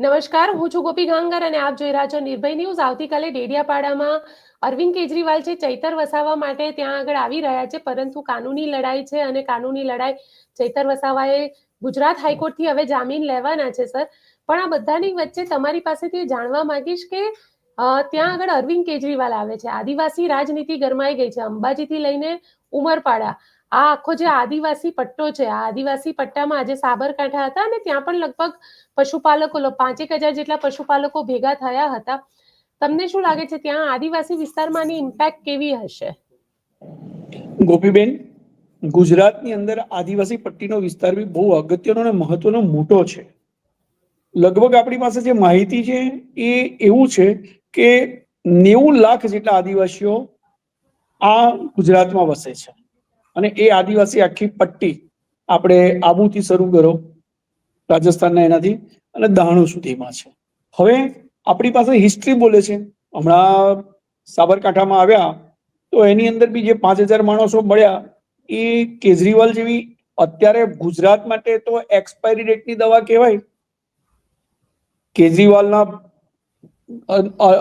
નમસ્કાર, હું છું ગોપી ગાંગર અને આપ જોઈ રહ્યા છો નિર્ભય ન્યૂઝ. આવતીકાલે ડેડિયાપાડામાં અરવિંદ કેજરીવાલ છે, ચૈતર વસાવા માટે ત્યાં આગળ આવી રહ્યા છે, પરંતુ કાનૂની લડાઈ છે અને કાનૂની લડાઈ ચૈતર વસાવાએ ગુજરાત હાઈકોર્ટથી હવે જામીન લેવાના છે, સર. પણ આ બધાની વચ્ચે તમારી પાસેથી જાણવા માંગીશ કે ત્યાં આગળ અરવિંદ કેજરીવાલ આવે છે. આદિવાસી રાજનીતિ ગરમાઈ ગઈ છે. અંબાજીથી લઈને ઉમરપાડા. આ આખો જે આદિવાસી પટ્ટો છે, આ આદિવાસી પટ્ટામાં આજે સાબરકાંઠા હતા અને ત્યાં પણ લગભગ પશુપાલકો પાંચેક હજાર જેટલા પશુપાલકો ભેગા થયા હતા. તમને શું લાગે છે, ત્યાં આદિવાસી વિસ્તારમાંની ઇમ્પેક્ટ કેવી હશે? ગોપીબેન, ગુજરાતની અંદર આદિવાસી પટ્ટીનો વિસ્તાર બી બહુ અગત્યનો અને મહત્વનો મોટો છે. લગભગ આપણી પાસે જે માહિતી છે, એ એવું છે કે નેવું લાખ જેટલા આદિવાસીઓ આ ગુજરાતમાં વસે છે. અને એ આદિવાસી આખી પટ્ટી આપણે આબુથી શરૂ કરો રાજસ્થાનના એનાથી અને દહાણુ સુધીમાં છે. હવે આપણી પાસે હિસ્ટ્રી બોલે છે. હમણાં સાબરકાંઠામાં આવ્યા તો એની અંદર બી જે પાંચ હજાર માણસો મળ્યા એ કેજરીવાલ જેવી અત્યારે ગુજરાત માટે તો એક્સપાયરી ડેટની દવા કહેવાય. કેજરીવાલના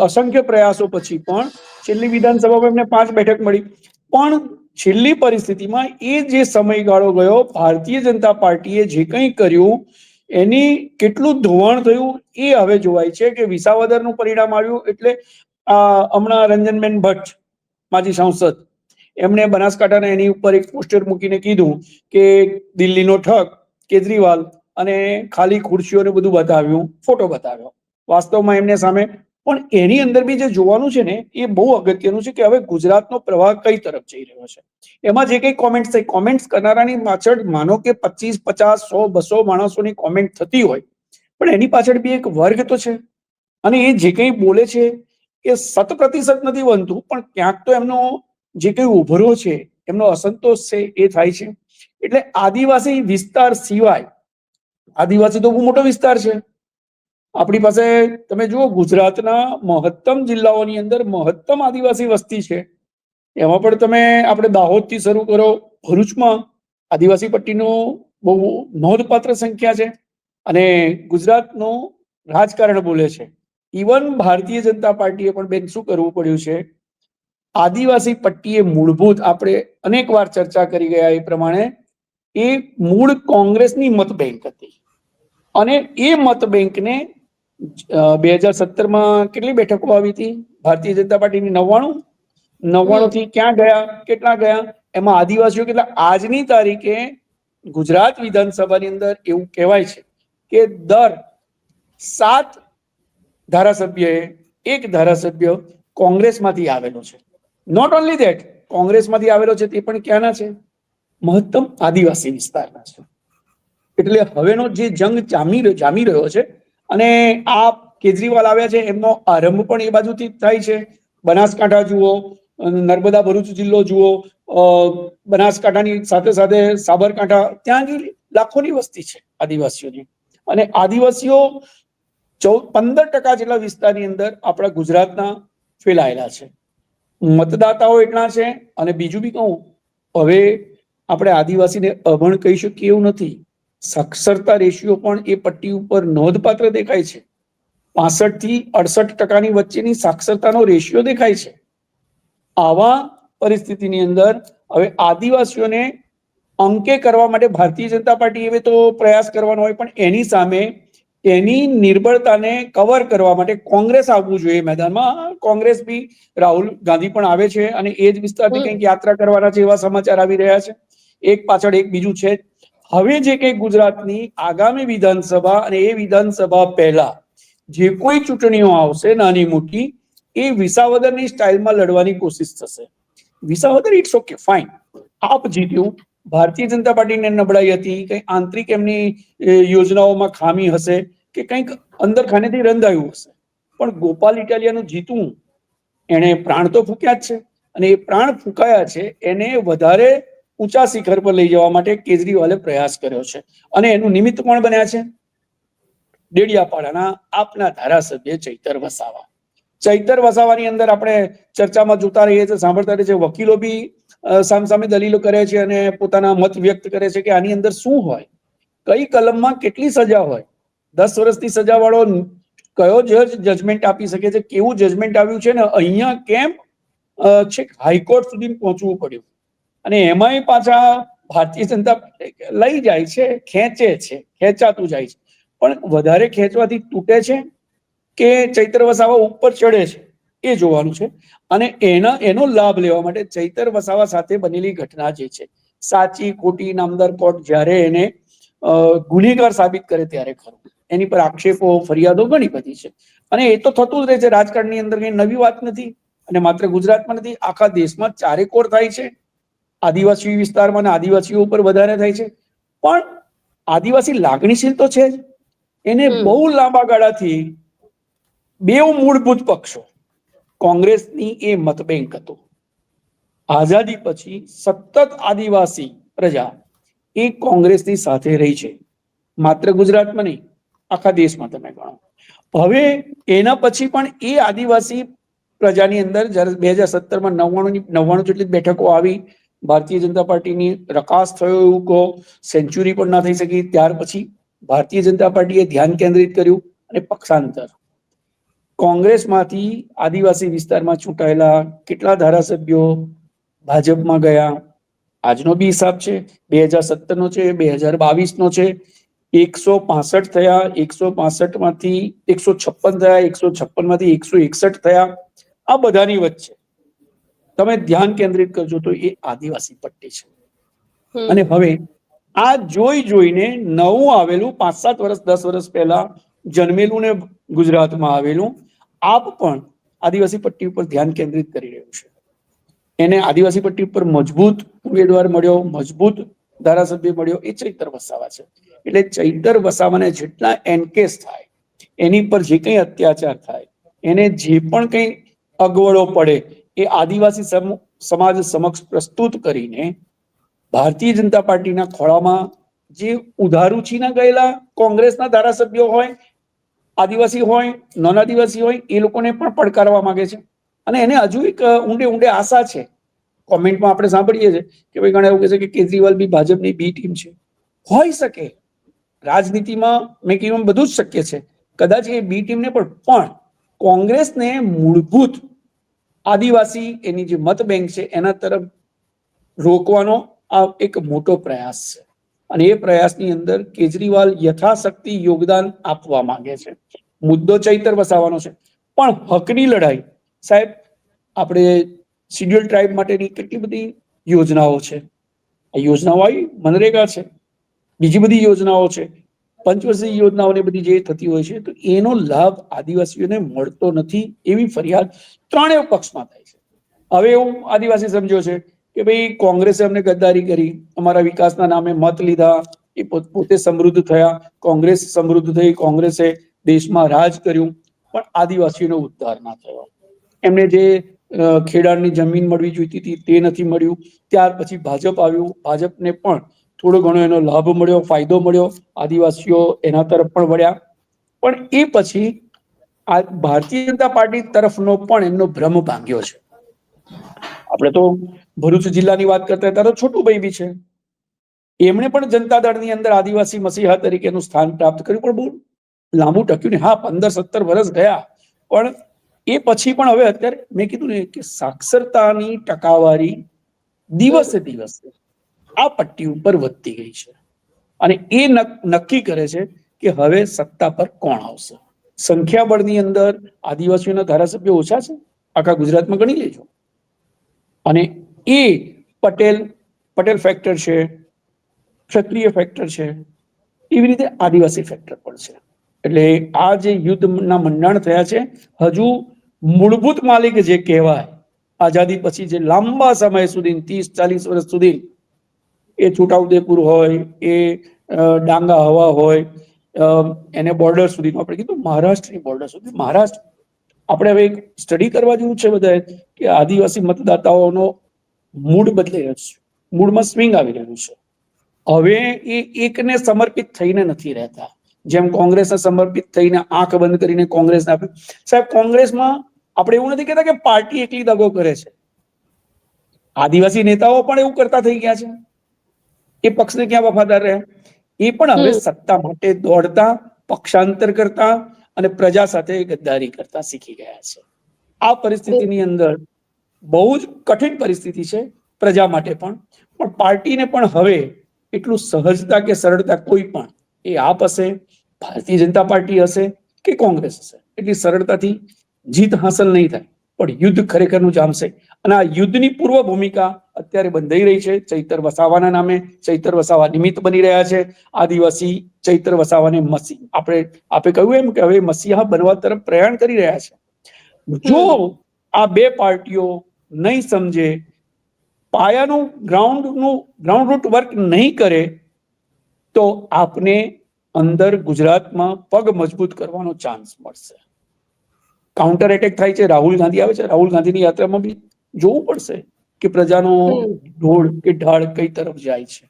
અસંખ્ય પ્રયાસો પછી પણ છેલ્લી વિધાનસભામાં એમને પાંચ બેઠક મળી. પણ છેલ્લી પરિસ્થિતિમાં એ જે સમયગાળો ગયો, ભારતીય જનતા પાર્ટીએ જે કંઈ કર્યું, એની કેટલું ધોવાણ થયું એ હવે જોવાય છે કે વિસાવદરનું પરિણામ આવ્યું એટલે, આ, હમણાં રંજનબેન ભટ્ટ, માજી સાંસદ, એમણે બનાસકાંઠાના એની ઉપર એક પોસ્ટર મૂકીને કીધું કે દિલ્હીનો ઠગ, કેજરીવાલ અને ખાલી ખુરશીઓને બધું બતાવ્યું, ફોટો બતાવ્યો. વાસ્તવમાં એમને સામે પણ એની અંદર બી જે જોવાનું છે ને, એ બહુ અગત્યનું છે કે હવે ગુજરાતનો પ્રવાહ કઈ તરફ જઈ રહ્યો છે. એમાં જે કઈ કોમેન્ટ્સ થઈ કોમેન્ટ્સ કરનારાની પાછળ માનો કે પચીસ, પચાસ, સો, બસો માણસોની કોમેન્ટ થતી હોય, પણ એની પાછળ બી એક વર્ગ તો છે. અને એ જે કંઈ બોલે છે, એ શત પ્રતિશત નથી બનતું, પણ ક્યાંક તો એમનો જે કંઈ ઉભરો છે, એમનો અસંતોષ છે, એ થાય છે. એટલે આદિવાસી વિસ્તાર સિવાય, આદિવાસી તો બહુ મોટો વિસ્તાર છે આપણી પાસે તમે જુઓ ગુજરાતના મહત્તમ જિલ્લાઓની અંદર મહત્તમ આદિવાસી વસ્તી છે. એમાં પણ તમે આપણે દાહોદથી શરૂ કરો, ભરૂચમાં આદિવાસી પટ્ટીનું બહુ નોંધપાત્ર સંખ્યા છે અને ગુજરાતનું રાજકારણ બોલે છે. ઇવન ભારતીય જનતા પાર્ટીએ પણ બેન શું કરવું પડ્યું છે? આદિવાસી પટ્ટીએ મૂળભૂત આપણે અનેક વાર ચર્ચા કરી ગયા એ પ્રમાણે એ મૂળ કોંગ્રેસની મત બેંક હતી. અને એ મત બેંકને બે હજાર સત્તરમાં કેટલી બેઠકો આવી હતી? ભારતીય જનતા પાર્ટીની નવ્વાણું? નવ્વાણું થી ક્યાં ગયા? કેટલા ગયા? એમાં આદિવાસીઓ કેટલા? આજની તારીખે ગુજરાત વિધાનસભાની અંદર એવું કહેવાય છે કે દર સાત ધારાસભ્યએ એક ધારાસભ્ય કોંગ્રેસમાંથી આવેલો છે. નોટ ઓનલી ધેટ કોંગ્રેસમાંથી આવેલો છે તે પણ ક્યાંના છે? મહત્તમ આદિવાસી વિસ્તારના છે. એટલે હવેનો જે જંગ જામી જામી રહ્યો છે અને આ કેજરીવાલ આવ્યા છે, એમનો આરંભ પણ એ બાજુથી થાય છે. બનાસકાંઠા જુઓ નર્મદા ભરૂચ જિલ્લો જુઓ બનાસકાંઠાની સાથે સાથે સાબરકાંઠા, ત્યાં જ લાખોની વસ્તી છે આદિવાસીઓની. અને આદિવાસીઓ ચૌદ પંદર ટકા જેટલા વિસ્તારની અંદર આપણા ગુજરાતના ફેલાયેલા છે. મતદાતાઓ એટલા છે અને બીજું બી કહું, હવે આપણે આદિવાસીને અભણ કહી શકીએ એવું નથી. સાક્ષરતા રેશિયો પણ એ પટ્ટી ઉપર નોંધપાત્ર દેખાય છે. પાસઠથી અડસઠ ટકાની વચ્ચેની સાક્ષરતાનો રેશિયો દેખાય છે. આવા પરિસ્થિતિની અંદર હવે આદિવાસીઓને અંકે કરવા માટે ભારતીય જનતા પાર્ટી હવે તો પ્રયાસ કરવાનો હોય પણ એની સામે એની નિર્બળતાને કવર કરવા માટે કોંગ્રેસ આવવું જોઈએ. મેદાનમાં કોંગ્રેસ બી રાહુલ ગાંધી પણ આવે છે અને એ જ વિસ્તારથી. કંઈક યાત્રા કરવાના છે એવા સમાચાર આવી રહ્યા છે. એક પાછળ એક બીજું છે. હવે જે કંઈ ગુજરાતની આગામી વિધાનસભા અને એ વિધાનસભા પહેલા જે કોઈ ચૂંટણીઓ આવશે, નાની મોટી, એ વિસાવદરની સ્ટાઇલમાં લડવાની કોશિશ થશે. વિસાવદર ઇટ્સ ઓકે ફાઇન આપ જીત્યું ભારતીય જનતા પાર્ટીને નબળાઈ હતી, કંઈ આંતરિક એમની યોજનાઓમાં ખામી હશે કે કંઈક અંદર ખાનેથી રંધાયું હશે. પણ ગોપાલ ઇટાલિયાનું જીતવું એણે પ્રાણ તો ફૂક્યા જ છે. અને એ પ્રાણ ફૂંકાયા છે. એને વધારે ઊંચા શિખર પર લઈ જવા માટે કેજરીવાલે પ્રયાસ કર્યો છે. અને એનું નિમિત્ત કોણ બન્યા છે? ડેડિયાપાડાના આપના ધારાસભ્ય ચૈતર વસાવા. ચૈતર વસાવાની અંદર આપણે ચર્ચામાં જોતા રહીએ છીએ, સાંભળતા રહીએ છીએ. વકીલો બી સામ સામસામે દલીલો કરે છે અને પોતાના મત વ્યક્ત કરે છે કે આની અંદર શું હોય? કઈ કલમમાં કેટલી સજા હોય? દસ વર્ષની સજા વાળો કયો જજ જજમેન્ટ આપી શકે છે? કેવું જજમેન્ટ આવ્યું છે? ને અહીંયા કેમ છેક હાઈકોર્ટ સુધી પહોંચવું પડ્યું? અને એમાંય પાછા ભારતીય જનતા લઈ જાય છે, ખેંચે છે, ખેંચાતું જાય છે. પણ વધારે ખેંચવાથી તૂટે છે કે ચૈત્ર વસાવા ઉપર ચડે છે, એ જોવાનું છે. અને એના, એનો લાભ લેવા માટે ચૈતર વસાવા સાથે બનેલી ઘટના જે છે, સાચી, ખોટી, નામદાર કોર્ટ જ્યારે એને ગુનેગાર સાબિત કરે ત્યારે ખરું. એની પર આક્ષેપો, ફરિયાદો ઘણી બધી છે. અને એ તો થતું જ રહે છે, રાજકારણની અંદર કઈ નવી વાત નથી અને માત્ર ગુજરાતમાં નથી, આખા દેશમાં ચારે કોર થાય છે. આદિવાસી વિસ્તારમાં અને આદિવાસીઓ ઉપર વધારે થાય છે. પણ આદિવાસી લાગણીશીલ તો છે જ. એને બહુ લાંબા ગાળાથી બે મૂળભૂત પક્ષો કોંગ્રેસની એ મતબેંક હતો. આઝાદી પછી સતત આદિવાસી પ્રજા એ કોંગ્રેસની સાથે રહી છે. માત્ર ગુજરાતમાં નહીં આખા દેશમાં તમે ગણો. હવે એના પછી પણ એ આદિવાસી પ્રજાની અંદર જ્યારે બે હજાર સત્તરમાં નવ્વાણું નવ્વાણું જેટલી બેઠકો આવી ભારતીય જનતા પાર્ટીની રકાસ થયો એવું કહો સેન્ચુરી પણ ના થઈ શકી. ત્યાર પછી ભારતીય જનતા પાર્ટીએ ધ્યાન કેન્દ્રિત કર્યું અને પક્ષાંતર. કોંગ્રેસમાંથી આદિવાસી વિસ્તારમાં ચૂંટાયેલા કેટલા ધારાસભ્યો ભાજપમાં ગયા? આજનો બી હિસાબ છે. બે હજાર સત્તરનો છે, બે હજાર બાવીસનો છે. એકસો પાસઠ થયા, એકસો પાસઠમાંથી એકસો છપ્પન થયા, એકસો છપ્પનમાંથી એકસો એકસઠ થયા. આ બધાની વચ્ચે તમે ધ્યાન કેન્દ્રિત કરજો તો એ આદિવાસી પટ્ટી છે. અને હવે આ જોઈ જોઈને નવું આવેલું પાંચ સાત વર્ષ દસ વર્ષ પહેલા જન્મેલું ને ગુજરાતમાં આવેલું આપ પણ આદિવાસી પટ્ટી ઉપર ધ્યાન કેન્દ્રિત કરી રહ્યું છે. એને આદિવાસી પટ્ટી ઉપર મજબૂત ઉમેદવાર મળ્યો મજબૂત ધારાસભ્ય મળ્યો એ ચૈતર વસાવા છે. એટલે ચૈતર વસાવાને જેટલા એનકેસ થાય એની પર જે કંઈ અત્યાચાર થાય એને જે પણ કંઈ અગવડો પડે એ આદિવાસી સમ- સમાજ સમક્ષ પ્રસ્તુત કરીને ભારતીય જનતા પાર્ટીના ખોળામાં જે ઉધારુચીના ગયેલા કોંગ્રેસના ધારાસભ્યો હોય, આદિવાસી હોય નોન આદિવાસી હોય, એ લોકોને પણ પડકારવા માંગે છે. અને એને હજુ એક ઊંડે ઊંડે આશા છે. કોમેન્ટમાં આપણે સાંભળીએ છીએ કે ભાઈ ઘણા એવું કહે છે કે કેજરીવાલ બી ભાજપની બી ટીમ છે. હોઈ શકે. રાજનીતિમાં મેં કહ્યું બધું જ શક્ય છે. કદાચ એ બી ટીમને પણ પણ કોંગ્રેસને મૂળભૂત આદિવાસી એની જે મત બેંક છે, એના તરફ રોકવાનો આ એક મોટો પ્રયાસ છે. અને એ પ્રયાસની અંદર કેજરીવાલ યથાશક્તિ યોગદાન આપવા માંગે છે. મુદ્દો ચૈતર વસાવાનો છે. પણ હકની લડાઈ, સાહેબ, આપણે શિડ્યુલ ટ્રાઇબ માટેની કેટલી બધી યોજનાઓ છે? આ યોજનાઓ આવી મનરેગા છે. બીજી બધી યોજનાઓ છે. પંચવર્ષીય યોજનાઓને બધી જે થતી હોય છે, તો એનો લાભ આદિવાસીઓને મળતો નથી એવી ફરિયાદ ત્રણેય પક્ષમાં થાય છે. હવે એવું આદિવાસી સમજ્યો છે કે ભાઈ કોંગ્રેસે અમને ગદ્દારી કરી, અમારા વિકાસના નામે મત લીધા, એ પોતે સમૃદ્ધ થયા, કોંગ્રેસ સમૃદ્ધ થઈ, કોંગ્રેસે દેશમાં રાજ કર્યું, પણ આદિવાસીઓનો ઉદ્ધાર ના થયો. એમને જે ખેડાણની જમીન મળવી જોઈતી હતી તે નથી મળ્યું. ત્યાર પછી ભાજપ આવ્યું. ભાજપને પણ થોડો ઘણો એનો લાભ મળ્યો, ફાયદો મળ્યો, આદિવાસીઓ એના તરફ પણ વળ્યા. પણ એ પછી આ ભારતીય જનતા પાર્ટી તરફનો પણ એમનો ભ્રમ ભાંગ્યો છે. આપણે તો ભરૂચ જિલ્લાની વાત કરતા હતા, તો છોટુભાઈ બી છે. એમણે પણ જનતા દળની અંદર આદિવાસી મસીહા તરીકેનું સ્થાન પ્રાપ્ત કર્યું, પણ બહુ લાંબુ ટક્યું ને હા, પંદર, સત્તર વર્ષ ગયા, પણ એ પછી પણ હવે અત્યારે મેં કીધું ને કે સાક્ષરતાની ટકાવારી દિવસે દિવસે આ પટ્ટી ઉપર વધતી ગઈ છે. અને એ નક- નક્કી કરે છે કે હવે સત્તા પર કોણ આવશે? સંખ્યાબળની અંદર આદિવાસીઓના ધારાસભ્યો ઓછા છે? આખા ગુજરાતમાં ગણી લેજો. અને એ પટેલ પટેલ ફેક્ટર છે, ક્ષત્રિય ફેક્ટર છે, એવી રીતે આદિવાસી ફેક્ટર પણ છે. એટલે આ જે યુદ્ધના મંડાણ થયા છે, હજુ મૂળભૂત માલિક જે કહેવાય, આઝાદી પછી જે લાંબા સમય સુધી, ત્રીસ ચાલીસ વર્ષ સુધી એ છોટાઉદેપુર હોય, એ ડાંગા હવા હોય એને બોર્ડર સુધીનું આપણે કીધું મહારાષ્ટ્રની બોર્ડર સુધી. મહારાષ્ટ્ર, આપણે હવે એક સ્ટડી કરવા જેવું છે બધાએ કે આદિવાસી મતદાતાઓનો મૂડ બદલાઈ રહ્યો છે. મૂડમાં સ્વિંગ આવી રહ્યું છે. હવે એ એકને સમર્પિત થઈને નથી રહેતા. જેમ કોંગ્રેસને સમર્પિત થઈને આંખ બંધ કરીને કોંગ્રેસને આપ્યું સાહેબ, કોંગ્રેસમાં આપણે એવું નથી કહેતા કે પાર્ટી એકલી દગો કરે છે. આદિવાસી નેતાઓ પણ એવું કરતા થઈ ગયા છે. એ પક્ષને ક્યાં વફાદાર રહ્યા એ પણ હવે સત્તા માટે દોડતા પક્ષાંતર કરતા અને પ્રજા સાથે ગદ્દારી કરતા શીખી ગયા છે. આ પરિસ્થિતિની અંદર બહુ જ કઠિન પરિસ્થિતિ છે પ્રજા માટે પણ. પણ પાર્ટીને પણ હવે એટલું સહજતા કે સરળતા કોઈ પણ એ આપ હશે ભારતીય જનતા પાર્ટી હશે કે કોંગ્રેસ હશે. એટલી સરળતાથી જીત હાંસલ નહીં થાય. પણ યુદ્ધ ખરેખરનું જામશે અને આ યુદ્ધની પૂર્વ ભૂમિકા અત્યારે બંધાઈ રહી છે. ચૈતર વસાવાના નામે ચૈતર વસાવા નિમિત્ત બની રહ્યા છે. આદિવાસી ચૈતર વસાવાને મસી, આપણે આપે કહ્યું એમ કે હવે મસીહા બનવા તરફ પ્રયાણ કરી રહ્યા છે. જો આ બે પાર્ટીઓ નહીં સમજે, પાયાનું ગ્રાઉન્ડનું, ગ્રાઉન્ડ રૂટ વર્ક નહીં કરે, તો આપને અંદર ગુજરાતમાં પગ મજબૂત કરવાનો ચાન્સ મળશે. કાઉન્ટર એટેક થાય છે. રાહુલ ગાંધી આવે છે. રાહુલ ગાંધીની યાત્રામાં બી જોવું પડશે કે પ્રજાનો ઢોળ કે ઢાળ કઈ તરફ જાય છે.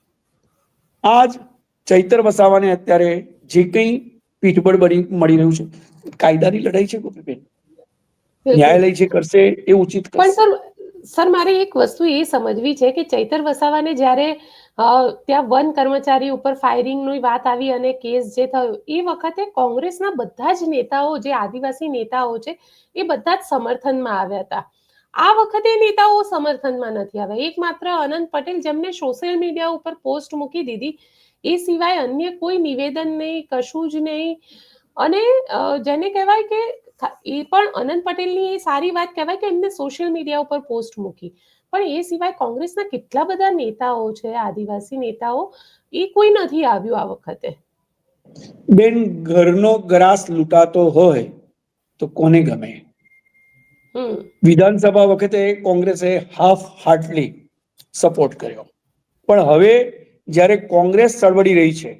આજ ચૈતર વસાવાને અત્યારે જે કંઈ પીઠબળ બની મળી રહ્યું છે કાયદાની લડાઈ છે ગોપીબેન? ન્યાયાલય જે કરશે એ ઉચિત પણ સર સર મારે એક વસ્તુ એ સમજવી છે કે ચૈતર વસાવાને જ્યારે ત્યાં વન કર્મચારી ઉપર ફાયરિંગની વાત આવી અને કેસ જે થયો એ વખતે કોંગ્રેસના બધા જ નેતાઓ જે આદિવાસી નેતાઓ છે એ બધા જ સમર્થનમાં આવ્યા હતા. આ વખતે નેતાઓ સમર્થનમાં નથી આવ્યા. એકમાત્ર અનંત પટેલ જેમને સોશિયલ મીડિયા ઉપર પોસ્ટ મૂકી દીધી, એ સિવાય અન્ય કોઈ નિવેદન નહીં, કશું જ નહીં. અને જેને કહેવાય કે એ પણ અનંત પટેલની એ સારી વાત કહેવાય કે એમને સોશિયલ મીડિયા ઉપર પોસ્ટ મૂકી. પણ એ સિવાય કોંગ્રેસના કેટલા બધા નેતાઓ છે, આદિવાસી નેતાઓ, એ કોઈ નથી આવ્યું આ વખતે. બેન, ઘરનો ગ્રાસ લૂંટાતો હોય તો કોને ગમે? વિધાનસભા વખતે કોંગ્રેસે હાફ હાર્ટલી સપોર્ટ કર્યો. પણ હવે જ્યારે કોંગ્રેસ ચળવળી રહી છે,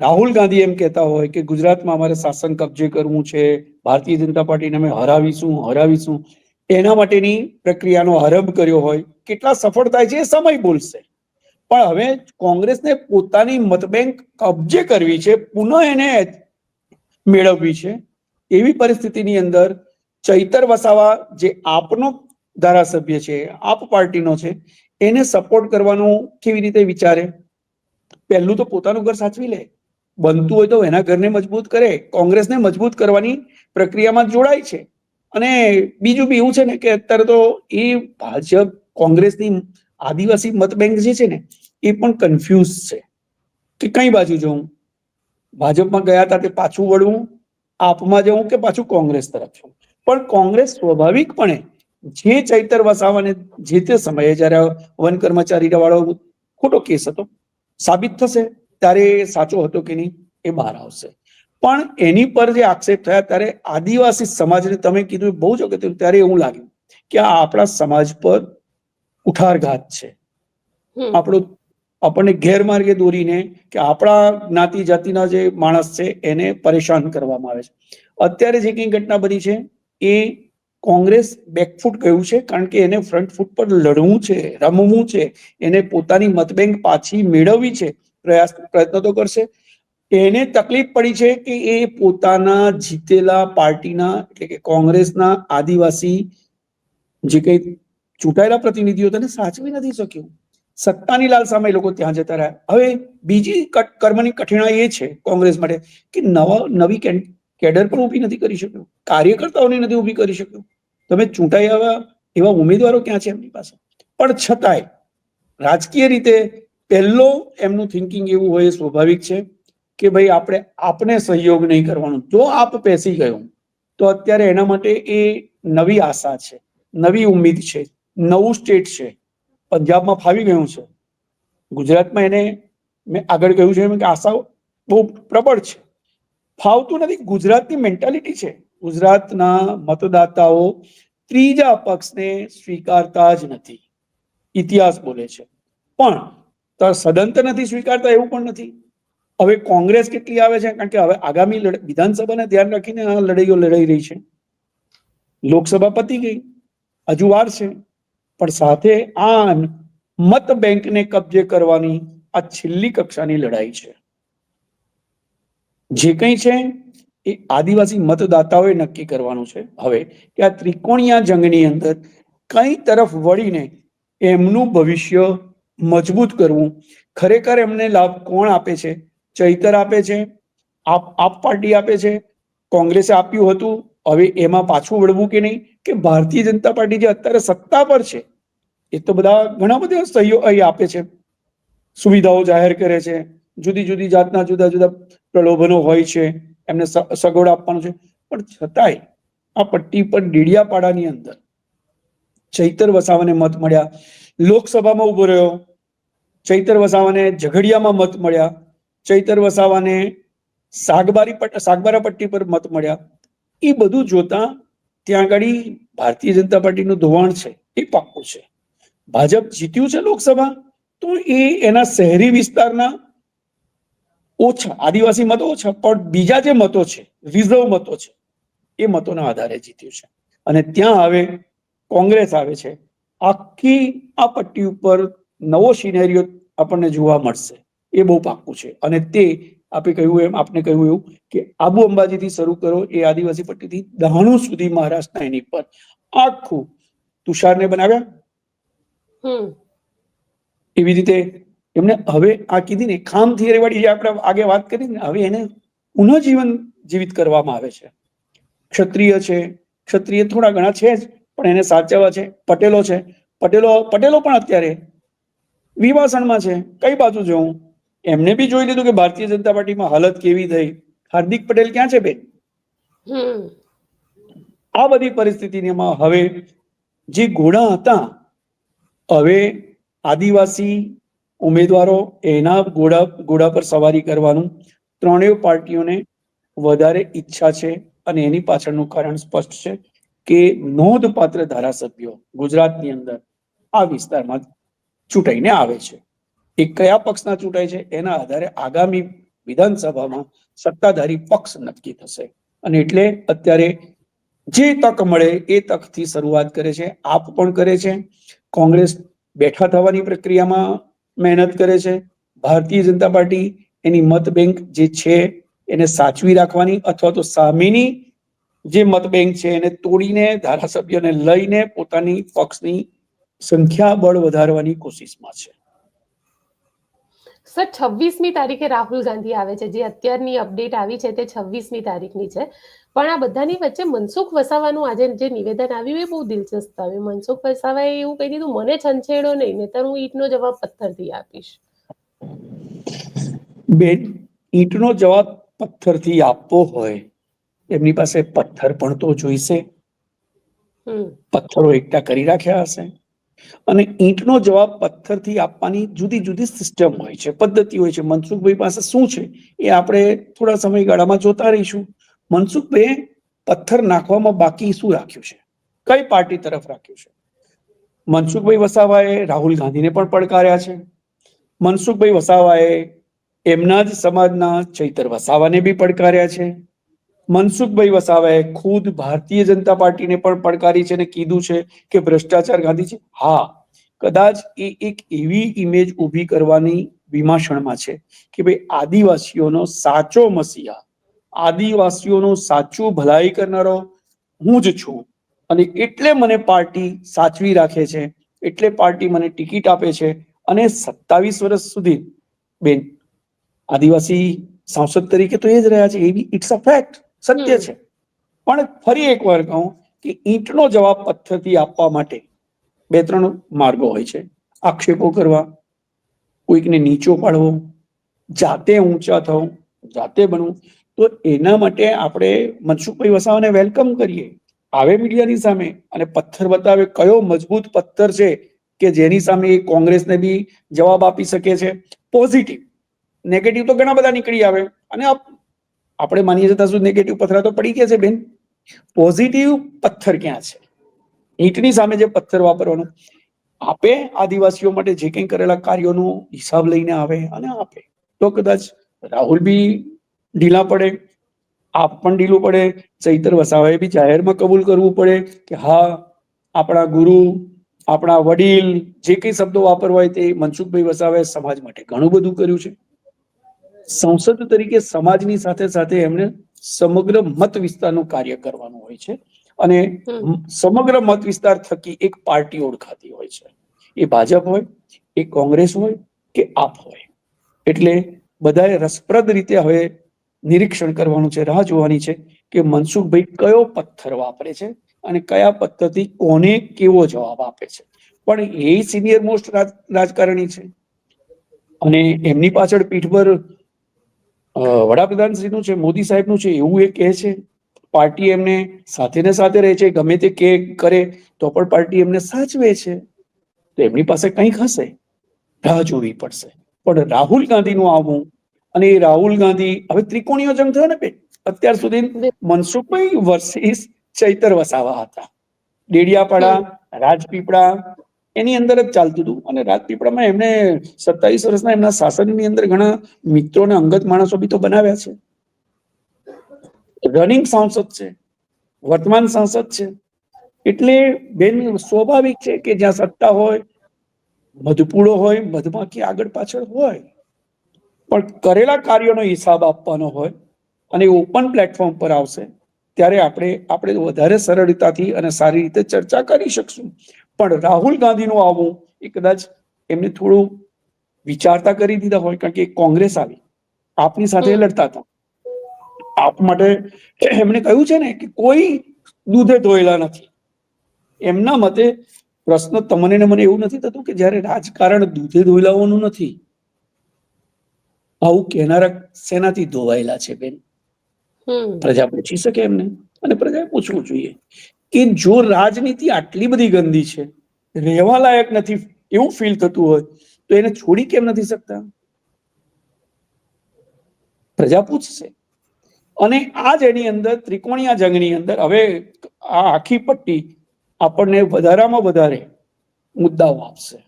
રાહુલ ગાંધી એમ કહેતા હોય કે ગુજરાતમાં અમારે શાસન કબજે કરવું છે, ભારતીય જનતા પાર્ટીને અમે હરાવીશું હરાવીશું, એના માટેની પ્રક્રિયાનો આરંભ કર્યો હોય, કેટલા સફળ થાય છે એ સમય બોલશે. પણ હવે કોંગ્રેસને પોતાની મતબેંક કબજે કરવી છે, પુનઃ એને મેળવવી છે, એવી પરિસ્થિતિની અંદર ચૈતર વસાવા જે આપનો ધારાસભ્ય છે, આપ પાર્ટીનો છે, એને સપોર્ટ કરવાનું કેવી રીતે વિચારે? પહેલું તો પોતાનું ઘર સાચવી લે. બનતું હોય તો એના ઘરને મજબૂત કરે. કોંગ્રેસને મજબૂત કરવાની પ્રક્રિયામાં જોડાય છે. અને બીજું બી એવું છે ને કે અત્યારે તો એ ભાજપ કોંગ્રેસની આદિવાસી મત બેંક જે છે ને, એ પણ કન્ફ્યુઝ છે. કે કઈ બાજુ જવું? ભાજપમાં ગયા હતા તે પાછું વળવું? આપમાં જવું કે પાછું કોંગ્રેસ તરફ જવું? પણ કોંગ્રેસ સ્વાભાવિકપણે જે ચૈતર વસાવાને જે તે સમયે જ્યારે વન કર્મચારી વાળો ખોટો કેસ હતો સાબિત થશે ત્યારે સાચો હતો કે નહીં એ બહાર આવશે. પણ એની પર જે આક્ષેપ થયા ત્યારે આદિવાસી સમાજને તમે કીધું બહુ જ અગત્યનું ત્યારે એવું લાગ્યું કે આ આપણા સમાજ પર ઉઠારઘાત છે. આપણો આપણને ગેરમાર્ગે દોરીને કે આપણા જ્ઞાતિ જાતિના જે માણસ છે એને પરેશાન કરવામાં આવે છે. અત્યારે જે કંઈ ઘટના બની છે એ કોંગ્રેસ બેકફૂટ ગયું છે, કારણ કે એને ફ્રન્ટ ફૂટ પર લડવું છે, રમવું છે, એને પોતાની મતબેંક પાછી મેળવવી છે, પ્રયાસ, પ્રયત્ન તો કરશે. એને તકલીફ પડી છે કે એ પોતાના જીતેલા પાર્ટીના, એટલે કે કોંગ્રેસના આદિવાસી જે કંઈ ચૂંટાયેલા પ્રતિનિધિઓ તેને સાચવી નથી શક્યું. સત્તાની લાલસામાં એ લોકો ત્યાં જતા રહ્યા. હવે બીજી કર્મની કઠિનાઈ એ છે કોંગ્રેસ માટે કે નવા, નવી કેડર પણ ઊભી નથી કરી શક્યું. કાર્યકર્તાઓને નથી ઊભી કરી શક્યું. તમે ચૂંટાઈ આવ્યા એવા ઉમેદવારો ક્યાં છે એમની પાસે? પણ છતાંય રાજકીય રીતે પહેલો એમનું થિંકિંગ એવું હોય સ્વાભાવિક છે કે ભાઈ આપણે આપને સહયોગ નહીં કરવાનો. જો આપ પેસી ગયો, તો અત્યારે એના માટે એ નવી આશા છે, નવી ઉમ્મીદ છે, નવું સ્ટેટ છે. પંજાબમાં ફાવી ગયું છે. ગુજરાતમાં એને મેં આગળ કહ્યું છે કે આશા બહુ પ્રબળ છે. ફાવતું નથી. ગુજરાતની મેન્ટાલિટી છે. ગુજરાતના મતદાતાઓ ત્રીજા પક્ષને સ્વીકારતા જ નથી. ઇતિહાસ બોલે છે. પણ સદંતર નથી સ્વીકારતા એવું પણ નથી. હવે કોંગ્રેસ કેટલી આવે છે? કારણ કે હવે આગામી વિધાનસભાને ધ્યાન રાખીને આ લડાઈઓ લડાઈ રહી છે. લોકસભા પતી ગઈ. હજુ વાર છે. પણ સાથે આ મત બેંકને કબજે કરવાની આ છેલ્લી કક્ષાની લડાઈ છે. જે કંઈ છે એ આદિવાસી મતદાતાઓએ નક્કી કરવાનું છે. હવે કે આ ત્રિકોણીયા જંગની અંદર કઈ તરફ વળીને એમનું ભવિષ્ય મજબૂત કરવું, ખરેખર એમને લાભ કોણ આપે છે? ચૈતર આપે છે, આપ આપ પાર્ટી આપે છે, કોંગ્રેસે આપ્યું હતું, હવે એમાં પાછું વળવું કે નહીં? કે ભારતીય જનતા પાર્ટી જે અત્યારે સત્તા પર છે, એ તો બધા ઘણા બધા સહયોગ અહીં આપે છે. સુવિધાઓ જાહેર કરે છે જુદી જુદી જાતના જુદા જુદા પ્રલોભનો હોય છે, એમને સગવડ આપવાનો છે. પણ છતાંય આ પટ્ટી પર ડીડિયાપાડાની અંદર ચૈતર વસાવાને મત મળ્યા. લોકસભામાં ઊભો રહ્યો. ચૈતર વસાવાને ઝઘડિયામાં મત મળ્યા. ચૈતર વસાવાને સાગબારી સાગબારા પટ્ટી પર મત મળ્યા. એ બધું જોતા ત્યાં આગળ ભારતીય જનતા પાર્ટીનું ધોવાણ છે, એ પાક્કું છે. ભાજપ જીત્યું છે લોકસભા, તો એ એના શહેરી વિસ્તારના ઓછા આદિવાસી મતો ઓછા પણ બીજા જે મતો છે રિઝર્વ મતો છે એ મતોના આધારે જીત્યું છે. અને ત્યાં હવે કોંગ્રેસ આવે છે. આખી આ પટ્ટી ઉપર નવો સિનેરિયો આપણને જોવા મળશે. એ બહુ પાક્કું છે. અને તે આપે કહ્યું એમ આપને કહ્યું એવું કે આબુ અંબાજીથી શરૂ કરો એ આદિવાસી પટ્ટીથી દહાણું સુધી મહારાષ્ટ્રના એની પર આખું તુષારને બનાવ્યા? એવી રીતે એમને હવે આ કીધી ને ખામ થિયરી વાળી જે આપણે આગે વાત કરી ને હવે એને પુનઃજીવન જીવિત કરવામાં આવે છે. ક્ષત્રિય છે ક્ષત્રિય થોડા ઘણા છે જ પણ એને સાચવવા છે પટેલો છે. પટેલો પટેલો પણ અત્યારે વિવાસણમાં છે. કઈ બાજુ જવું એમને બી જોઈ લીધું કે ભારતીય જનતા પાર્ટીમાં હાલત કેવી થઈ? હાર્દિક પટેલ ક્યાં છે બેન? આ બધી પરિસ્થિતિમાં હવે જે ઘોડા હતા હવે આદિવાસી ઉમેદવારો એના ઘોડા ઘોડા પર સવારી કરવાનું ત્રણેય પાર્ટીઓને વધારે ઈચ્છા છે અને એની પાછળનું કારણ સ્પષ્ટ છે કે નોંધપાત્ર ધારાસભ્યો ગુજરાતની અંદર આ વિસ્તારમાં ચૂંટાઈને આવે છે. એ કયા પક્ષના ચૂંટાય છે એના આધારે આગામી વિધાનસભામાં સત્તાધારી પક્ષ નક્કી થશે. અને એટલે અત્યારે જે તક મળે એ તકથી શરૂઆત કરે છે, આપ પણ કરે છે. કોંગ્રેસ બેઠા થવાની પ્રક્રિયામાં મહેનત કરે છે. ભારતીય જનતા પાર્ટી એની મત બેંક જે છે એને સાચવી રાખવાની અથવા તો સામેની જે મત બેંક છે એને તોડીને ધારાસભ્યોને લઈને પોતાની પક્ષની સંખ્યા બળ વધારવાની કોશિશમાં છે. સર, છવ્વીસમી તારીખે રાહુલ ગાંધી આવે છે. જે અત્યારની અપડેટ આવી છે તે છવ્વીસમી તારીખની છે. પણ આ બધાની વચ્ચે મનસુખ વસાવાનું આજે જે નિવેદન આવ્યું એ બહુ દિલચસ્પ આવ્યું. મનસુખ વસાવાએ એવું કહી દીધું મને છંછેડો નહીં નહીતર હું ઈટનો જવાબ પથ્થરથી આપીશ. બેન ઈંટનો જવાબ પથ્થરથી આપવો હોય એમની પાસે પથ્થર પણ તો જોઈશે. હમ. પથ્થરો એકઠા કરી રાખ્યા હશે. અને ઈંટનો જવાબ પથ્થરથી આપવાની જુદી જુદી સિસ્ટમ હોય છે પદ્ધતિ હોય છે. મનસુખભાઈ પાસે શું છે એ આપણે થોડા સમયગાળામાં જોતા રહીશું. મનસુખભાઈએ પથ્થર નાખવામાં બાકી શું રાખ્યું છે? કઈ પાર્ટી તરફ રાખ્યું છે? મનસુખભાઈ વસાવાએ રાહુલ ગાંધીને પણ પડકાર્યા છે. મનસુખભાઈ વસાવાએ એમના જ સમાજના ચૈતર વસાવાને બી પડકાર્યા છે. મનસુખભાઈ વસાવાએ ખુદ ભારતીય જનતા પાર્ટીને પણ પડકારી છે અને કીધું છે કે ભ્રષ્ટાચાર ગાંધી છે. હા, કદાચ એ એક એવી ઇમેજ ઊભી કરવાની વિમાશણમાં છે કે ભાઈ આદિવાસીઓનો સાચો મસીહા આદિવાસીઓનું સાચું ભલાઈ કરનારો હું જ છું. અને એટલે મને પાર્ટી સાચવી રાખે છે, એટલે પાર્ટી મને ટિકિટ આપે છે અને સત્તાવીસ વર્ષ સુધી બેન, આદિવાસી સાંસદ તરીકે તો એ જ રહ્યા છે એવી ઇટ્સ અ ફેક્ટ સત્ય છે. પણ ફરી એકવાર કહું કે ઈંટનો જવાબ પથ્થરથી આપવા માટે બે ત્રણ માર્ગો હોય છે. આક્ષેપો કરવા, કોઈકને નીચો પાડવો, જાતે ઊંચા થવું, જાતે બનવું તો એના માટે આપણે મનસુખભાઈ વસાવાને વેલકમ કરીએ. આવે મીડિયાની સામે અને પથ્થર બતાવે કયો મજબૂત પથ્થર છે કે જેની સામે કોંગ્રેસને બી જવાબ આપી શકે છે. પોઝિટિવ નેગેટિવ તો ઘણા બધા નીકળી આવે. અને આપણે માનીએ છીએ ત્યાં સુધી નેગેટિવ પથરા તો પડી ગયા છે બેન. પોઝિટિવ પથ્થર ક્યાં છે? ઈંટની સામે જે પથ્થર વાપરવાનો. આપે આદિવાસીઓ માટે જે કંઈ કરેલા કાર્યોનો હિસાબ લઈને આવે અને આપે. તો કદાચ રાહુલ બી ઢીલા પડે આપ પણ ઢીલું પડે. ચૈતર વસાવાએ બી જાહેરમાં કબૂલ કરવું પડે કે હા આપણા ગુરુ આપણા વડીલ જે કંઈ શબ્દો વાપરવા હોય તે મનસુખભાઈ વસાવાએ સમાજ માટે ઘણું બધું કર્યું છે. સંસદ તરીકે સમાજની સાથે સાથે એમણે સમગ્ર મત વિસ્તારનું કાર્ય કરવાનું હોય છે અને સમગ્ર મત વિસ્તાર થકી એક પાર્ટી ઓળખાતી હોય છે. એ ભાજપ હોય એ કોંગ્રેસ હોય કે આપ હોય. એટલે બધાએ રસપ્રદ રીતે હવે નિરીક્ષણ કરવાનું છે, રાહ જોવાની છે કે મનસુખભાઈ કયો પથ્થર વાપરે છે અને કયા પદ્ધતિ કોને કેવો જવાબ આપે છે. પણ એ સિનિયર મોસ્ટ રાજકારણી છે. અને એમની પાછળ પીઠ પર વડાપ્રધાનશ્રીનું છે, મોદી સાહેબનું છે, એવું એ કહે છે. પાર્ટી એમને સાથે ને સાથે રહે છે, ગમે તે કે કરે, તો પણ પાર્ટી એમને સાચવે છે. તો એમની પાસે કંઈક હશે? રાહ જોવી પડશે. પણ રાહુલ ગાંધીનું આવવું અને રાહુલ ગાંધી હવે ત્રિકોણીય જંગ થયો ને બેન? અત્યાર સુધી મનસુખભાઈ વર્સિસ ચૈતર વસાવા હતા. ડેડિયાપાડા રાજપીપળા એની અંદર જ ચાલતું હતું. અને રાજપીપળામાં એમને સત્તાવીસ વર્ષના એમના શાસનની અંદર ઘણા મિત્રો ને અંગત માણસો બી તો બનાવ્યા છે. રનિંગ સાંસદ છે. વર્તમાન સાંસદ છે. એટલે બેન સ્વાભાવિક છે કે જ્યાં સત્તા હોય મધપૂડો હોય મધમાખી આગળ પાછળ હોય પણ કરેલા કાર્યોનો હિસાબ આપવાનો હોય અને ઓપન પ્લેટફોર્મ પર આવશે ત્યારે આપણે આપણે વધારે સરળતાથી અને સારી રીતે ચર્ચા કરી શકશું. પણ રાહુલ ગાંધીનું આવવું એ કદાચ એમને થોડું વિચારતા કરી દીધા હોય કારણ કે કોંગ્રેસ આવી. આપની સાથે લડતા હતા. આપ માટે એમણે કહ્યું છે ને કે કોઈ દૂધે ધોયેલા નથી. એમના મતે પ્રશ્ન તમને ને મને એવું નથી થતું કે જ્યારે રાજકારણ દૂધે ધોયેલાઓનું નથી આવું કહેનારા સેનાથી ધોવાયેલા છે બેન? પ્રજા પૂછી શકે એમને? અને પ્રજાએ પૂછવું જોઈએ કે જો રાજનીતિ આટલી બધી ગંદી છે રહેવા લાયક નથી એવું ફીલ થતું હોય તો એને છોડી કેમ નથી શકતા? પ્રજા પૂછશે. અને આ જ એની અંદર ત્રિકોણીયા જંગની અંદર હવે આ આખી પટ્ટી આપણને વધારામાં વધારે મુદ્દાઓ આપશે.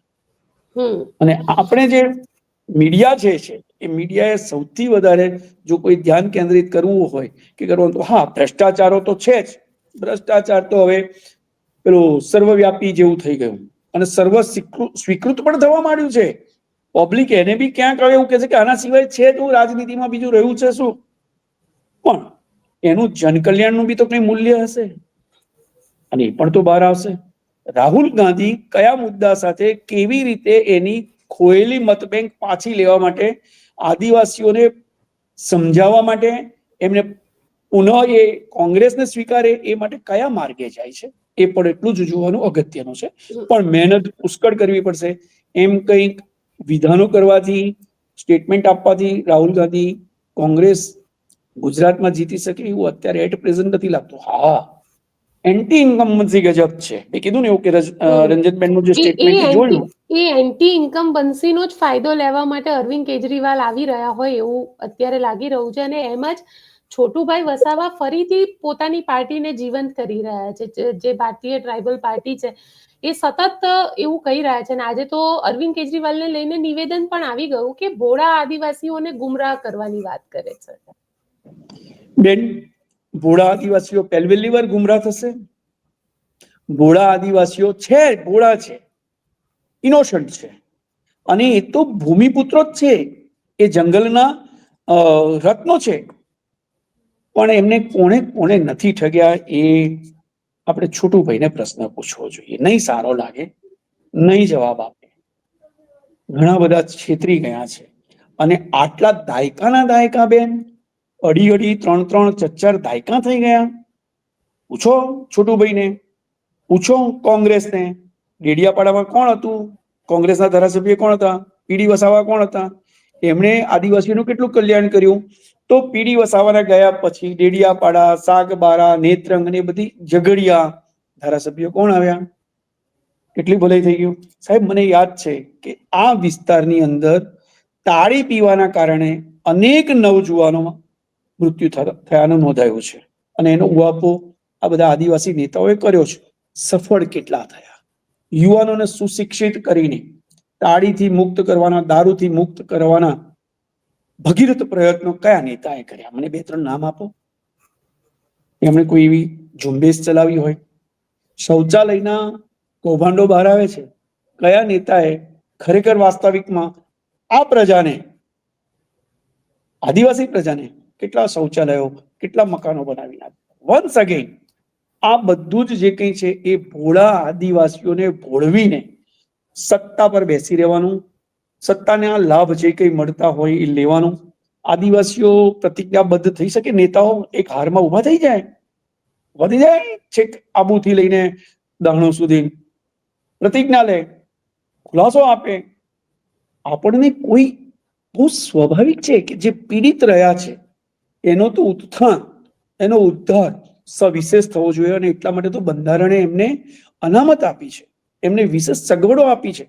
અને આપણે જે મીડિયા જે છે એ મીડિયાએ સૌથી વધારે જો કોઈ ધ્યાન કેન્દ્રિત કરવું હોય કે કરવાનું તો હા, ભ્રષ્ટાચારો તો છે જ. ભ્રષ્ટાચાર તો હવે પેલું સર્વવ્યાપી જેવું થઈ ગયું. અને સર્વ સ્વીકૃત પણ થવા માંડ્યું છે. પબ્લિક એને બી ક્યાંક હવે એવું કે છે કે આના સિવાય છે તો રાજનીતિમાં બીજું રહ્યું છે શું? પણ એનું જનકલ્યાણનું બી તો કંઈ મૂલ્ય હશે? અને એ પણ તો બહાર આવશે. રાહુલ ગાંધી કયા મુદ્દા સાથે કેવી રીતે એની ખોયેલી મતબેંક પાછી લેવા માટે આદિવાસીઓને સમજાવવા માટે એમને પુનઃ એ કોંગ્રેસને સ્વીકારે એ માટે કયા માર્ગે જાય છે એ પણ એટલું જ જોવાનું અગત્યનું છે. પણ મહેનત પુષ્કળ કરવી પડશે. એમ કંઈક વિધાનો કરવાથી સ્ટેટમેન્ટ આપવાથી રાહુલ ગાંધી કોંગ્રેસ ગુજરાતમાં જીતી શકે એવું અત્યારે એટ પ્રેઝન્ટ નથી લાગતું. હા એન્ટી ઇન્કમ્બન્સી ગજબ છે? એ કીધું ને એવું કે રંજનબેનનું જે સ્ટેટમેન્ટ જોયું. એ એન્ટી ઇન્કમ્બન્સીનો જ ફાયદો લેવા માટે અરવિંદ કેજરીવાલ આવી રહ્યા હોય એવું અત્યારે લાગી રહ્યું છે અને એમ જ છોટુભાઈ વસાવા ફરીથી પોતાની પાર્ટીને જીવંત કરી રહ્યા છે જે- જે ભારતીય ટ્રાઇબલ પાર્ટી છે. એ સતત એવું કહી રહ્યા છે અને આજે તો અરવિંદ કેજરીવાલને લઈને નિવેદન પણ આવી ગયું કે ભોળા આદિવાસીઓને ગુમરાહ કરવાની વાત કરે છે. બેન ભોળા આદિવાસીઓ પહેલી વાર ગુમરા થશે? ભોળા આદિવાસીઓ છે ભોળા છે ઇનોસન્ટ છે. અને એ તો ભૂમિપુત્રો જ છે, એ જંગલના રત્નો છે. પણ એમને કોણે કોણે નથી ઠગ્યા એ આપણે છોટુભાઈને પ્રશ્ન પૂછવો જોઈએ. નહીં સારો લાગે, નહીં જવાબ આપે. ઘણા બધા છેતરી ગયા છે. અને આટલા દાયકાના દાયકા બેન અઢી અઢી ત્રણ ત્રણ ચચાર દાયકા થઈ ગયા. પૂછો છોટુભાઈને. પૂછો કોંગ્રેસને. ડેડિયાપાડામાં કોણ હતું? કોંગ્રેસના ધારાસભ્ય કોણ હતા? પીડી વસાવા કોણ હતા? એમણે આદિવાસીનું કેટલું કલ્યાણ કર્યું? તો પીડી વસાવાના ગયા પછી ડેડિયાપાડા, સાગબારા, નેત્રંગ ને બધી ઝઘડિયા ધારાસભ્યો કોણ આવ્યા? કેટલી ભલાઈ થઈ ગયું? સાહેબ, મને યાદ છે કે આ વિસ્તારની અંદર તાળી પીવાના કારણે અનેક નવજુવાનોમાં મૃત્યુ થયા- થયાનું નોંધાયું છે. અને એનો ઉહાપો આ બધા આદિવાસી નેતાઓએ કર્યો છે. સફળ કેટલા થયા? યુવાનોને સુશિક્ષિત કરીને, તાળીથી મુક્ત કરવાના, દારૂથી મુક્ત કરવાના ભગીરથ પ્રયત્નો કયા નેતાએ કર્યા? મને બે, ત્રણ નામ આપો. એમણે કોઈ એવી ઝુંબેશ ચલાવી હોય? શૌચાલયના કૌભાંડો બહાર આવે છે. કયા નેતાએ ખરેખર વાસ્તવિકમાં આ પ્રજાને, આદિવાસી પ્રજાને કેટલા શૌચાલયો, કેટલા મકાનો બનાવી નાખ્યા વન્સ અગેન આ બધું જ જે કંઈ છે એ ભોળા આદિવાસીઓને ભોળવીને સત્તા પર બેસી રહેવાનું, સત્તાના લાભ જે કંઈ મળતા હોય એ લેવાનું. આદિવાસીઓ પ્રતિજ્ઞાબદ્ધ થઈ શકે, નેતાઓ એક હારમાં ઊભા થઈ જાય. વધી જાય, છેક આબુથી લઈને દહણો સુધી પ્રતિજ્ઞા લે, ખુલાસો આપે. આપણને કોઈ બહુ સ્વાભાવિક છે કે જે પીડિત રહ્યા છે એનો તો ઉત્થાન, એનો ઉદ્ધાર સવિશેષ થવો જોઈએ અને એટલા માટે તો બંધારણે એમને અનામત આપી છે. એમને વિશેષ સગવડો આપી છે.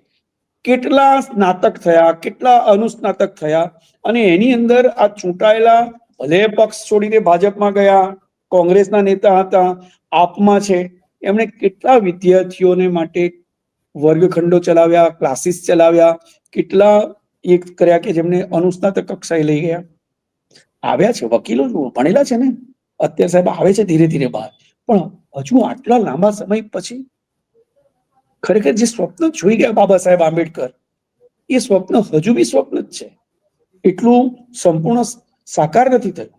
કેટલા સ્નાતક થયા, કેટલા અનુસ્નાતક થયા અને એની અંદર આ ચૂંટાયેલા ભલે પક્ષ છોડીને ભાજપમાં ગયા, કોંગ્રેસના નેતા હતા, આપમાં છે. એમણે કેટલા વિદ્યાર્થીઓને માટે વર્ગખંડો ચલાવ્યા, ક્લાસીસ ચલાવ્યા, કેટલા એક કર્યા કે જેમને અનુસ્નાતક કક્ષાએ લઈ ગયા. આવ્યા છે, વકીલો જુઓ ભણેલા છે ને, અત્યારે સાહેબ આવે છે ધીરે ધીરે બહાર. પણ હજુ આટલા લાંબા સમય પછી ખરેખર જે સ્વપ્ન જોઈ ગયા બાબા સાહેબ આંબેડકર, એ સ્વપ્ન હજુ બી સ્વપ્ન જ છે. એટલું સંપૂર્ણ સાકાર નથી થયું.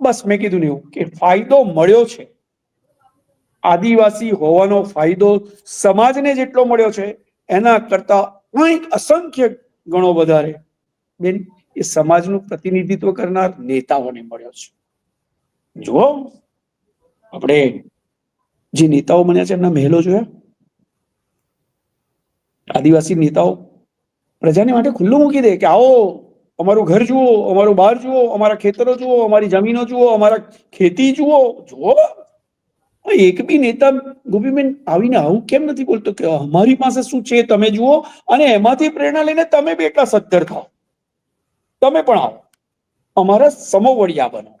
બસ મેં કીધું ને એવું કે ફાયદો મળ્યો છે. આદિવાસી હોવાનો ફાયદો સમાજને જેટલો મળ્યો છે, એના કરતા કંઈક અસંખ્ય ગણો વધારે. બેન એ સમાજનું પ્રતિનિધિત્વ કરનાર નેતાઓને મળ્યો છે. જુઓ, આપણે જે નેતાઓ બન્યા છે, એમના મહેલો જોયા? આદિવાસી નેતાઓ. પ્રજાને માટે ખુલ્લું મૂકી દે કે આવો, અમારું ઘર જુઓ, અમારું બહાર જુઓ, અમારા ખેતરો જુઓ, અમારી જમીનો જુઓ, અમારા ખેતી જુઓ. જુઓ. એક બી નેતા ગોપીબેન આવીને આવું કેમ નથી બોલતો કે અમારી પાસે શું છે, તમે જુઓ, અને એમાંથી પ્રેરણા લઈને તમે બી એટલા સદ્ધર થાઓ. તમે પણ આવો. અમારા સમોવડિયા બનો.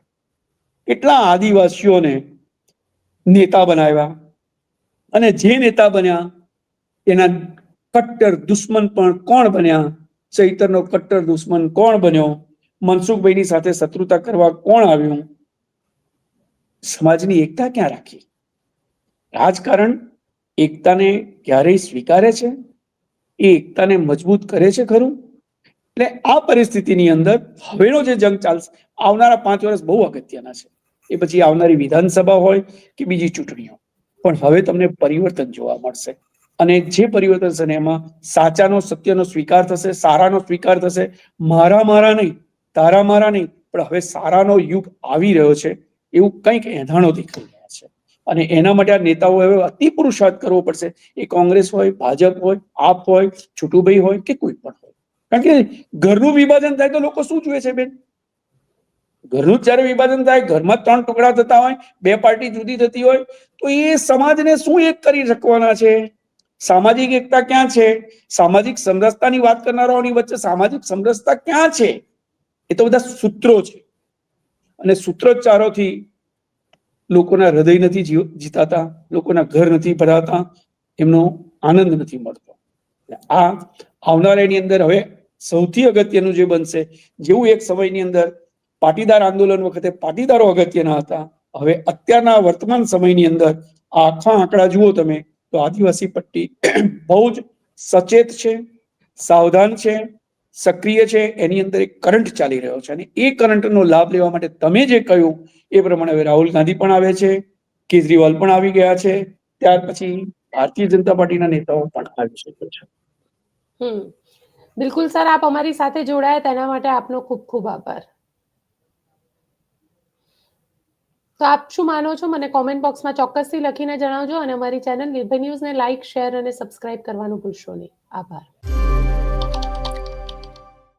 કેટલા આદિવાસીઓને નેતા બનાવ્યા અને જે નેતા બન્યા એના કટ્ટર દુશ્મન પણ કોણ બન્યા? ચૈતરનો કટ્ટર દુશ્મન કોણ બન્યો? મનસુખભાઈની સાથે શત્રુતા કરવા કોણ આવ્યું? સમાજની એકતા ક્યાં રાખી? રાજકારણ એકતાને ક્યારેય સ્વીકારે છે? એ એકતાને મજબૂત કરે છે ખરું? એટલે આ પરિસ્થિતિની અંદર હવેનો જે જંગ ચાલશે, આવનારા પાંચ વર્ષ બહુ અગત્યના છે. એ પછી આવનારી વિધાનસભા હોય કે બીજી ચૂંટણીઓ. પણ હવે તમને પરિવર્તન જોવા મળશે. અને જે પરિવર્તન છે એમાં સાચાનો, સત્યનો સ્વીકાર થશે, સારાનો સ્વીકાર થશે. મારા મારા નહીં, તારા મારા નહીં, પણ હવે સારાનો યુગ આવી રહ્યો છે. એવું કંઈક એંધાણો દેખાઈ રહ્યા છે. અને એના માટે આ નેતાઓ હવે અતિ પુરુષાર્થ કરવો પડશે. એ કોંગ્રેસ હોય, ભાજપ હોય, આપ હોય, છુટુભાઈ હોય કે કોઈ પણ હોય. કારણ કે ઘરનું વિભાજન થાય તો લોકો શું જુએ છે બેન? ઘરનું જ્યારે વિભાજન થાય, ઘરમાં ત્રણ ટુકડા થતા હોય, બે પાર્ટી જુદી થતી હોય, તો એ સમાજને શું એક કરી શકવાના છે? સામાજિક એકતા ક્યાં છે? સામાજિક સમરસતાની વાત કરનારાઓની વચ્ચે સામાજિક સમરસતા ક્યાં છે? એ તો બધા સૂત્રો છે. અને સૂત્રોચ્ચારોથી લોકોના હૃદય નથી જીતાતા, લોકોના ઘર નથી ભરાતા, એમનો આનંદ નથી મળતો. આ આવનારા એની અંદર હવે સૌથી અગત્યનું જે બનશે, જેવું એક સમયની અંદર પાટીદાર આંદોલન વખતે પાટીદારો અગત્યના હતા, હવે અત્યારના વર્તમાન સમયની અંદર આખા આંકડા જુઓ તમે, તો આદિવાસી પટ્ટી બહુ જ સચેત છે, સાવધાન છે, સક્રિય છે, એની અંદર એક કરંટ ચાલી રહ્યો છે. અને એ કરંટનો લાભ લેવા માટે તમે જે કહ્યું, એ પ્રમાણે હવે રાહુલ ગાંધી પણ આવે છે, કેજરીવાલ પણ આવી ગયા છે, ત્યાર પછી ભારતીય જનતા પાર્ટીના નેતાઓ પણ આવી શકે છે. હમ. બિલકુલ સર, આપ અમારી સાથે જોડાયા તેના માટે આપનો ખૂબ ખૂબ આભાર. તો આપ શું માનો છો? મને કોમેન્ટ બોક્સમાં ચોક્કસથી લખીને જણાવજો અને અમારી ચેનલ નિર્ભય ન્યૂઝને લાઇક શેર અને સબસ્ક્રાઇબ કરવાનું ભૂલશો નહીં. આભાર.